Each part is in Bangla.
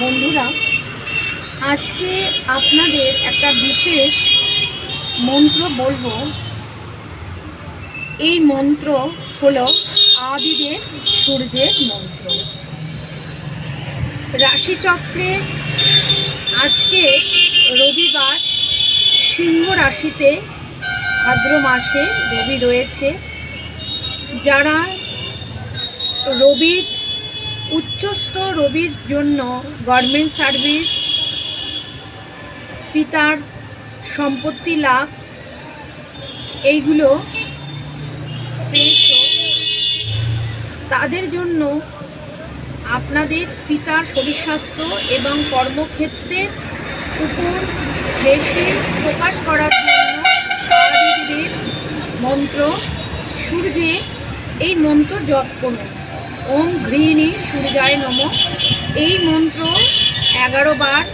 বন্ধুরা, আজকে আপনাদের একটা বিশেষ মন্ত্র বলব। এই মন্ত্র হলো আদিদেব সূর্যের মন্ত্র। রাশিচক্রে আজকে রবিবার, সিংহ রাশিতে ভাদ্র মাসে রবি রয়েছে। যারা রবির উচ্চস্থ রবির জন্য গভর্নমেন্ট সার্ভিস পিতার সম্পত্তি লাভ, এইগুলো তাদের জন্য আপনাদের পিতার শরীর স্বাস্থ্য এবং কর্মক্ষেত্রের উপর বেশি প্রকাশ করার জন্য মন্ত্র, সূর্যে এই মন্ত্র জপ করুন। ওম ঘৃণী সূর্যায় নম। এই মন্ত্র এগারো বার,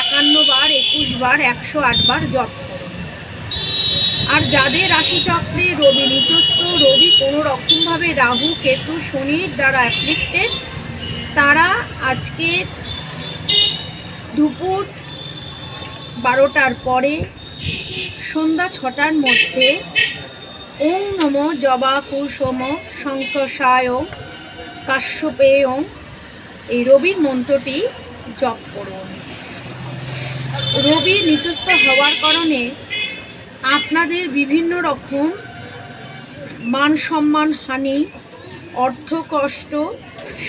একান্ন বার, একুশ বার, একশো আট বার জপ আর যাদের রাশিচক্রে রবি নিচস্থ রবি কোনো রকমভাবে রাহু, কেতু, শনির দ্বারা অ্যাফ্লিক্টেড তারা আজকে দুপুর বারোটার পরে সন্ধ্যা ছটার মধ্যে ওং নম জবা কুসুম শঙ্কসায় কাশ্যপেয় এই রবির মন্ত্রটি জপ করুন। রবি নিচস্থ হওয়ার কারণে আপনাদের বিভিন্ন রকম মান সম্মান, হানি, অর্থ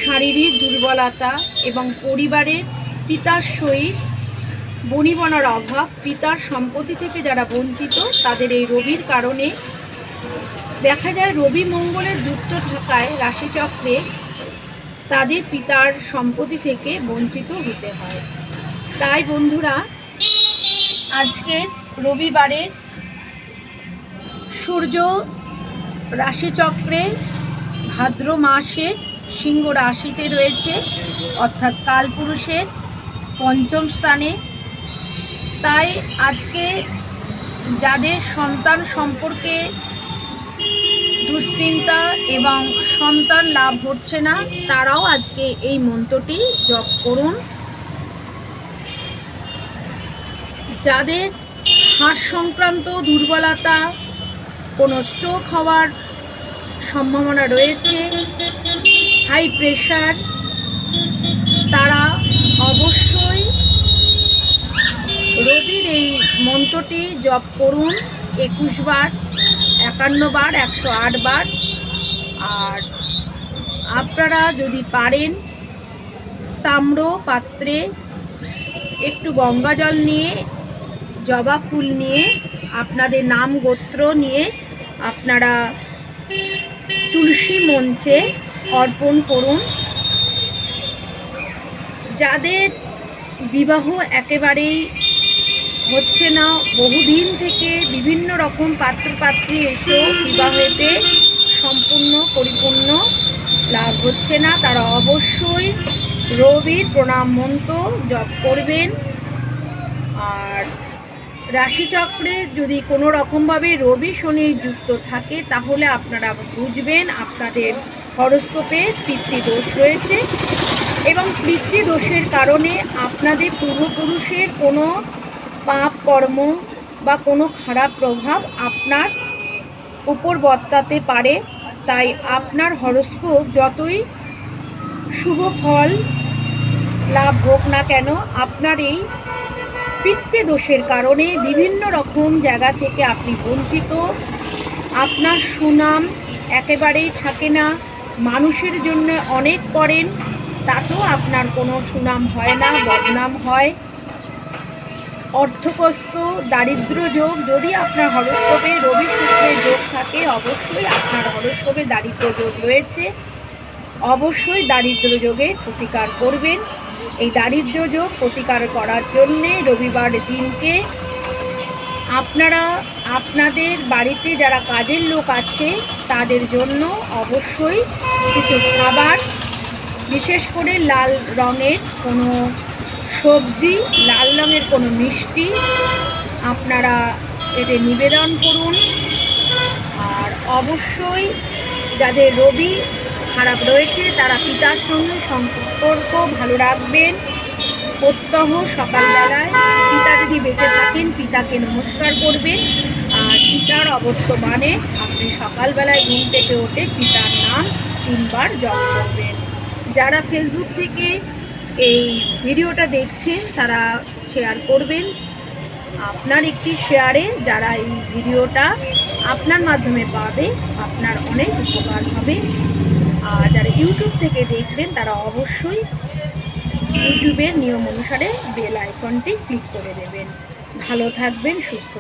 শারীরিক দুর্বলতা এবং পরিবারের পিতার সহিত বনিবনার অভাব, পিতার সম্পত্তি থেকে যারা বঞ্চিত, তাদের এই রবির কারণে দেখা যায় রবি মঙ্গলের যুক্ত থাকায় রাশিচক্রে তাদের পিতার সম্পত্তি থেকে বঞ্চিত হতে হয়। তাই বন্ধুরা আজকের রবিবারের সূর্য রাশিচক্রে ভাদ্র মাসে সিংহ রাশিতে রয়েছে, অর্থাৎ কালপুরুষের পঞ্চম স্থানে। তাই আজকে যাদের সন্তান সম্পর্কে দুশ্চিন্তা এবং সন্তান লাভ হচ্ছে না, তারাও আজকে এই মন্ত্রটি জপ করুন। যাদের হাঁস সংক্রান্ত দুর্বলতা, কোনো স্ট্রোক হওয়ার সম্ভাবনা রয়েছে হাই প্রেশার তারা অবশ্যই রবির এই মন্ত্রটি জপ করুন। একুশ বার, একান্ন বার, একশো আট বার। আর আপনারা যদি পারেন, তাম্র পাত্রে একটু গঙ্গা জল নিয়ে, জবা ফুল নিয়ে, আপনাদের নাম গোত্র নিয়ে আপনারা তুলসী মঞ্চে অর্পণ করুন। যাদের বিবাহ একেবারেই হচ্ছে না, বহুদিন থেকে বিভিন্ন রকম পাত্রপাত্রী এসেও বিবাহেতে সম্পূর্ণ, পরিপূর্ণ লাভ হচ্ছে না। তারা অবশ্যই রবির প্রণাম মন্ত্র জপ করবেন। আর রাশিচক্রে যদি কোনো রকমভাবে রবি শনি যুক্ত থাকে, তাহলে আপনারা বুঝবেন আপনাদের হরস্কোপে পিতৃদোষ রয়েছে এবং পিতৃদোষের কারণে আপনাদের পূর্বপুরুষের কোনো পাপ কর্ম বা কোনো খারাপ প্রভাব আপনার উপর বর্তাতে পারে, তাই আপনার হরস্কোপ যতই শুভ ফল লাভ হোক না কেন, আপনার এই পিতৃদোষের কারণে বিভিন্ন রকম জায়গা থেকে আপনি বঞ্চিত। আপনার সুনাম একেবারেই থাকে না, মানুষের জন্য অনেক করেন, তাতেও আপনার কোনো সুনাম হয় না, বদনাম হয়। অর্থকস্ত দারিদ্র যোগ যদি আপনার হরস্কোপে রবি থাকে, অবশ্যই আপনার হরস্কোপে দারিদ্র যোগ রয়েছে। অবশ্যই দারিদ্র যোগের প্রতিকার করবেন। এই দারিদ্র যোগ প্রতিকার করার জন্যে রবিবার দিনকে আপনারা, আপনাদের বাড়িতে যারা কাজের লোক আছে, তাদের জন্য অবশ্যই কিছু খাবার, বিশেষ করে লাল রঙের কোনো সবজি, লাল রঙের কোনো মিষ্টি আপনারা এতে নিবেদন করুন। অবশ্যই যাদের রবি খারাপ রয়েছে, তারা পিতার সঙ্গে সম্পর্ক ভালো রাখবেন। প্রত্যহ সকালবেলায় পিতা যদি বেঁচে থাকেন, পিতাকে নমস্কার করবেন। আর পিতার অবর্তমানে আপনি সকালবেলায় ঘুম থেকে ওঠে পিতার নাম তিনবার জপ করবেন। যারা ফেসবুক থেকে এই ভিডিওটা দেখছেন, তারা শেয়ার করবেন। আপনার একটি শেয়ারে যারা এই ভিডিওটা আপনার মাধ্যমে পাবে, আপনার অনেক উপকার হবে। আর যারা ইউটিউব থেকে দেখবেন, তারা অবশ্যই ইউটিউবের নিয়ম অনুসারে বেল আইকনটি ক্লিক করে দেবেন। ভালো থাকবেন, সুস্থ